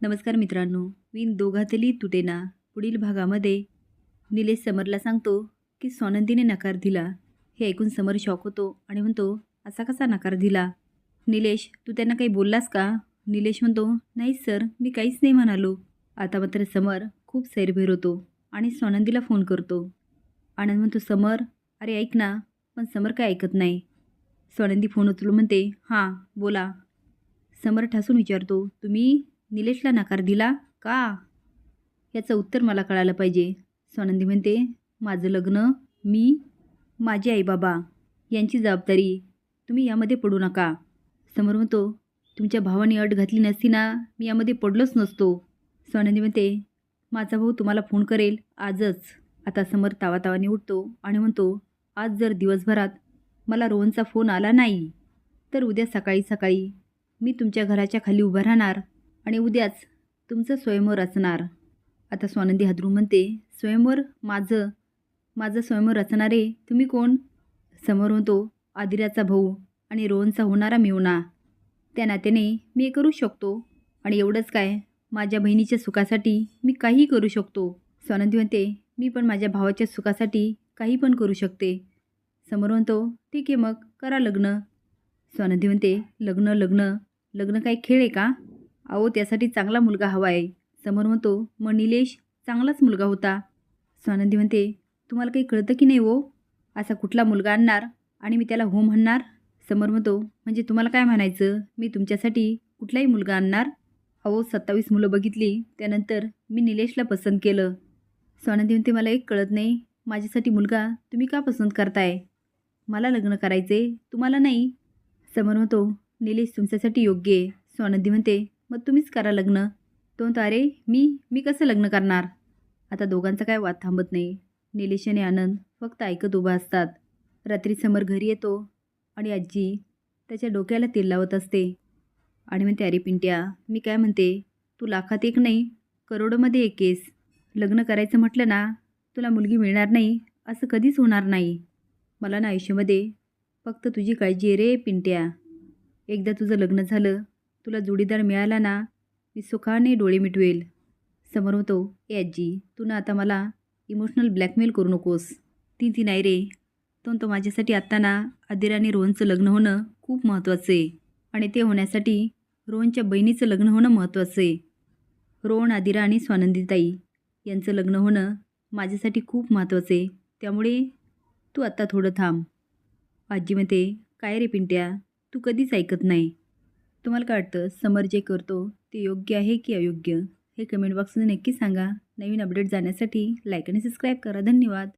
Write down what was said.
नमस्कार मित्रांनो विन दोघातली तुटेना पुढील भागामध्ये. निलेश समरला सांगतो की सोनंदीने नकार दिला. हे ऐकून समर शॉक होतो आणि म्हणतो असा कसा नकार दिला? निलेश तू त्यांना काही बोललास का? निलेश म्हणतो नाही सर मी काहीच नाही म्हणालो. आता मात्र समर खूप सैरभैर होतो आणि सोनंदीला फोन करतो. आनंद म्हणतो समर अरे ऐक ना पण समर काय ऐकत नाही? सोनंदी फोन उचलून म्हणते हां बोला. समर ठासून विचारतो तुम्ही निलेशला नकार दिला? का? याचं उत्तर मला कळालं पाहिजे. स्वानंदी म्हणते माझं लग्न मी माझे आईबाबा यांची जबाबदारी. तुम्ही यामध्ये पडू नका. समोर म्हणतो तुमच्या भावाने अट घातली नसती ना मी यामध्ये पडलोच नसतो. स्वानंदी म्हणते माझा भाऊ तुम्हाला फोन करेल आजच. आता समोर तावातावाने उठतो आणि म्हणतो आज जर दिवसभरात मला रोहनचा फोन आला नाही तर उद्या सकाळी सकाळी मी तुमच्या घराच्या खाली उभं राहणार. आणि उद्याच तुमचं स्वयंवर असणार. आता स्वानंदी हादरून म्हणते स्वयंवर माझं माझं स्वयंवर रचणारे तुम्ही कोण? समोर म्हणतो आदिराचा भाऊ आणि रोहनचा होणारा मिळवणा त्या नात्याने मी हे करू शकतो. आणि एवढंच काय माझ्या बहिणीच्या सुखासाठी मी काहीही करू शकतो. स्वानंदी म्हणते मी पण माझ्या भावाच्या सुखासाठी काही पण करू शकते. समोर म्हणतो ठीक आहे मग करा लग्न. स्वानंदी म्हणते लग्न लग्न लग्न काही खेळ आहे का? अहो त्यासाठी चांगला मुलगा हवा आहे समोर म्हणतो मग निलेश चांगलाच मुलगा होता. स्वानंदी म्हणते तुम्हाला काही कळतं की नाही हो? असा कुठला मुलगा आणणार आणि मी त्याला हो म्हणणार? समोर म्हणतो म्हणजे तुम्हाला काय म्हणायचं? मी तुमच्यासाठी कुठलाही मुलगा आणणार? अहो सत्तावीस मुलं बघितली त्यानंतर मी निलेशला पसंत केलं. स्वानंदी म्हणते मला एक कळत नाही. माझ्यासाठी मुलगा तुम्ही का पसंत करताय? मला लग्न करायचे तुम्हाला नाही. समोर म्हणतो निलेश तुमच्यासाठी योग्य आहे. स्वानंदी म्हणते मग तुम्हीच करा लग्न. तो म्हणतो अरे मी मी कसं लग्न करणार? आता दोघांचा काय वाद थांबत नाही. निलेश आणि आनंद फक्त ऐकत उभा असतात. रात्री समोर घरी येतो आणि आजी त्याच्या डोक्याला तेल लावत असते. आणि म्हणते अरे पिंट्या मी काय म्हणते? तू लाखात एक नाही करोडोमध्ये एक केस लग्न करायचं म्हटलं ना तुला मुलगी मिळणार नाही असं कधीच होणार नाही. मला ना आयुष्यामध्ये फक्त तुझी काळजी आहे रे पिंट्या. एकदा तुझं लग्न झालं तुला जोडीदार मिळाला ना मी सुखाने डोळे मिटवेल. समोर होतो ए आजी तू ना आता मला इमोशनल ब्लॅकमेल करू नकोस. ती ती नाही रे. तो तो माझ्यासाठी आत्ता ना आदिर आणि रोहनचं लग्न होणं खूप महत्त्वाचं आहे. आणि ते होण्यासाठी रोहनच्या बहिणीचं लग्न होणं महत्त्वाचं आहे. रोहन आदिरा आणि स्वानंदीताई यांचं लग्न होणं माझ्यासाठी खूप महत्त्वाचं आहे. त्यामुळे तू आत्ता थोडं थांब. आजी म्हणते काय रे पिंट्या तू कधीच ऐकत नाही. तुम्हाला काय वाटतं? समर जे करतो ते योग्य आहे की अयोग्य? हे कमेंट बॉक्समध्ये नक्की सांगा. नवीन अपडेट जाण्यासाठी लाईक आणि सबस्क्राईब करा. धन्यवाद.